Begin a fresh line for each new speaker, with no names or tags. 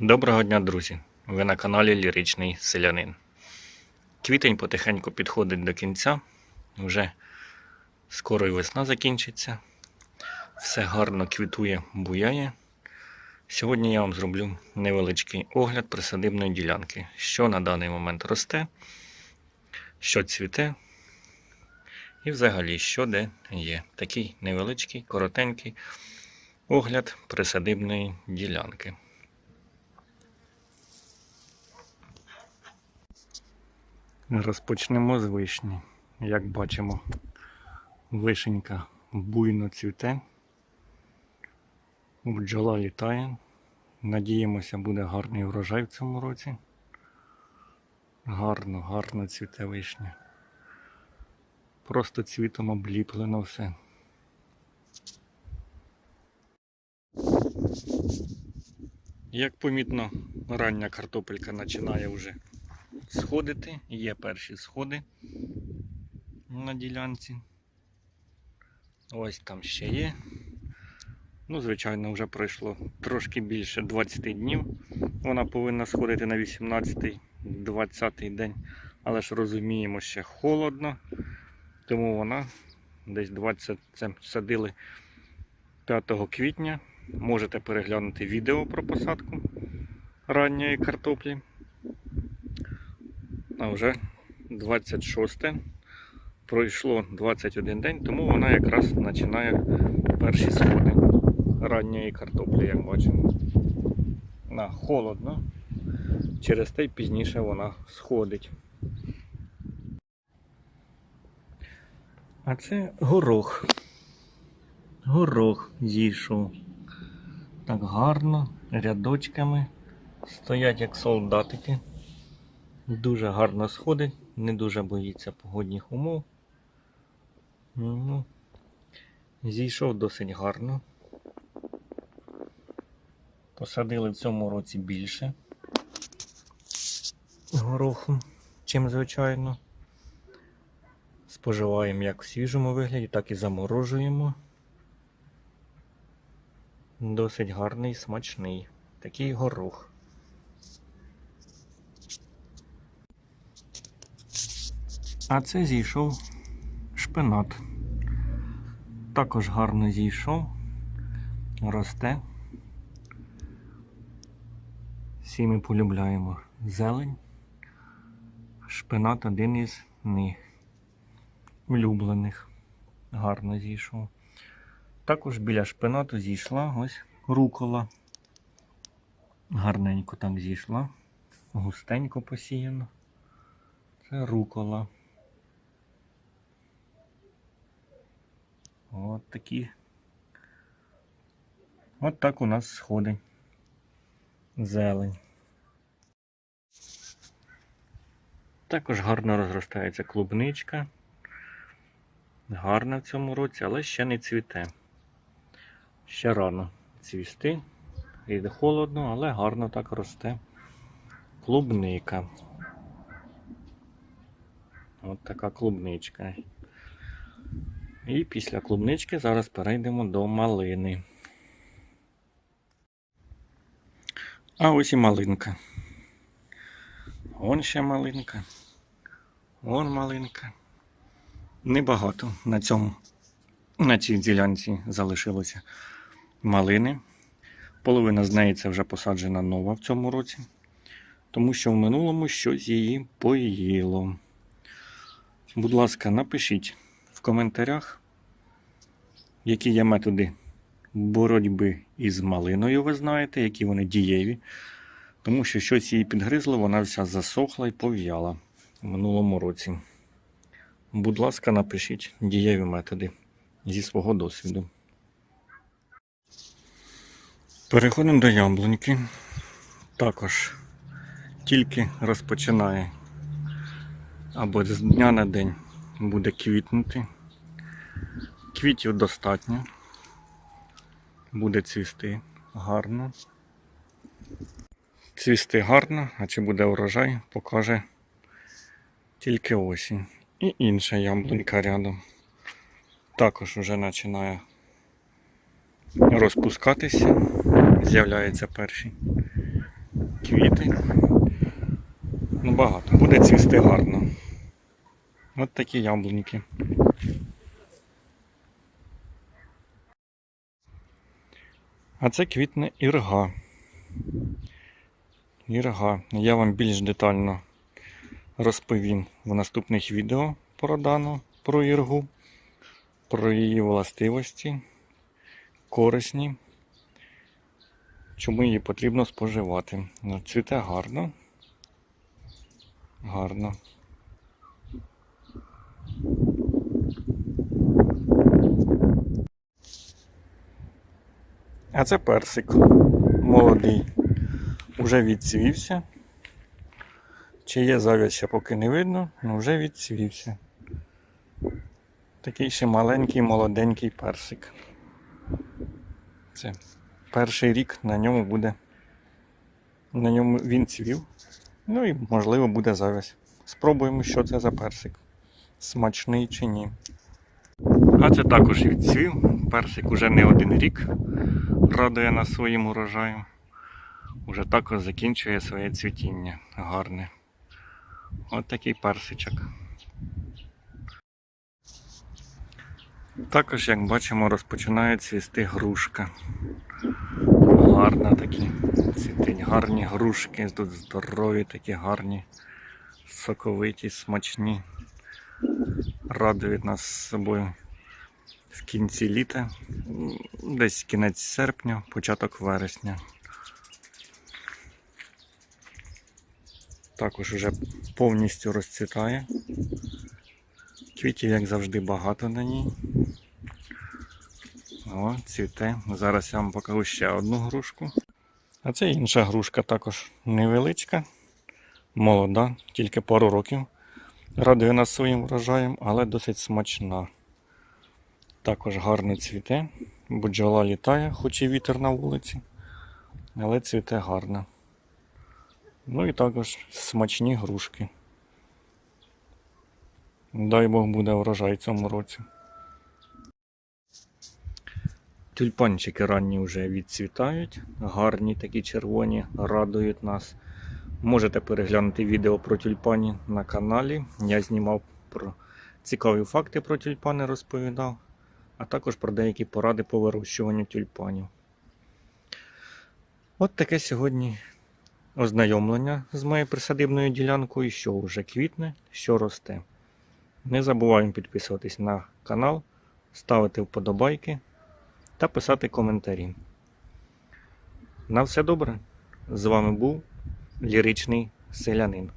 Доброго дня, друзі! Ви на каналі Ліричний Селянин. Квітень потихеньку підходить до кінця. Вже скоро і весна закінчиться. Все гарно квітує, буяє. Сьогодні я вам зроблю невеличкий огляд присадибної ділянки, що на даний момент росте, що цвіте, і взагалі, що де є. Такий невеличкий, коротенький огляд присадибної ділянки. Розпочнемо з вишні. Як бачимо, вишенька буйно цвіте, бджола літає. Надіємося, буде гарний врожай в цьому році. Гарно, гарно цвіте вишня. Просто цвітом обліплено все. Як помітно, рання картопелька починає вже сходити. Є перші сходи на ділянці. Ось там ще є. Ну, звичайно, вже пройшло трошки більше 20 днів. Вона повинна сходити на 18-20 день. Але ж розуміємо, ще холодно, тому вона десь 20 це садили 5 квітня. Можете переглянути відео про посадку ранньої картоплі. А вже 26 пройшло 21 день, тому вона якраз починає перші сходи ранньої картоплі, як бачимо. На холодно, через те й пізніше вона сходить. А це горох. Горох зійшов. Так гарно, рядочками. Стоять як солдатики. Дуже гарно сходить, не дуже боїться погодних умов. Ну, зійшов досить гарно. Посадили в цьому році більше гороху, чим звичайно. Споживаємо як в свіжому вигляді, так і заморожуємо. Досить гарний, смачний. Такий горох. А це зійшов шпинат. Також гарно зійшов, росте. Всі ми полюбляємо зелень. Шпинат один із них улюблених. Гарно зійшов. Також біля шпинату зійшла ось рукола. Гарненько так зійшла, густенько посіяно. Це рукола. От такі. От так у нас сходить. Зелень. Також гарно розростається клубничка. Гарна в цьому році, але ще не цвіте. Ще рано цвісти. Йде холодно, але гарно так росте. Клубника. От така клубничка. І після клубнички зараз перейдемо до малини. А ось і малинка. Вон ще малинка. Вон малинка. Небагато на цьому, на цій ділянці залишилося малини. Половина з неї це вже посаджена нова в цьому році, тому що в минулому щось її поїло. Будь ласка, напишіть в коментарях, які є методи боротьби із малиною, ви знаєте, які вони дієві. Тому що щось її підгризло, вона вся засохла і пов'яла в минулому році. Будь ласка, напишіть дієві методи зі свого досвіду. Переходимо до яблуньки. Також тільки розпочинає або з дня на день буде квітнути. Квітів достатньо. Буде цвісти гарно. Цвісти гарно, а чи буде урожай, покаже тільки осінь. І інша яблунька рядом. Також вже починає розпускатися, з'являються перші квіти. Ну, багато. Буде цвісти гарно. От такі яблуньки. А це квітне ірга. Ірга. Я вам більш детально розповім в наступних відео про дану, про іргу, про її властивості, корисні, чому її потрібно споживати. Ну, Цвіте гарно. Гарно. А це персик молодий. Уже відцвівся. Чи є зав'язь поки не видно, але вже відцвівся. Такий ще маленький молоденький персик. Це перший рік на ньому буде. На ньому він цвів. Ну і можливо буде зав'язь. Спробуємо, що це за персик. Смачний чи ні. А це також відцвів. Персик уже не один рік радує нас своїм урожаєм. Уже також закінчує своє цвітіння. Гарне. От такий персичок. Також, як бачимо, розпочинає цвісти грушка. Гарна такі цвітить, гарні грушки, тут здорові, такі гарні, соковиті, смачні. Радують нас собою в кінці літа, десь кінець серпня, початок вересня. Також вже повністю розцвітає. Квітів, як завжди, багато на ній. О, цвіте. Зараз я вам покажу ще одну грушку. А це інша грушка також невеличка, молода, тільки пару років. Радує нас своїм врожаєм, але досить смачна. Також гарно цвіте, бджола літає, хоч і вітер на вулиці, але цвіте гарно. Ну і також смачні грушки. Дай Бог буде врожай цьому році. Тюльпанчики ранні вже відцвітають, гарні такі червоні, радують нас. Можете переглянути відео про тюльпані на каналі. Я знімав про цікаві факти про тюльпани, розповідав, а також про деякі поради по вирощуванню тюльпанів. От таке сьогодні ознайомлення з моєю присадибною ділянкою, що вже квітне, що росте. Не забуваємо підписуватись на канал, ставити вподобайки та писати коментарі. На все добре. З вами був ліричний селянин.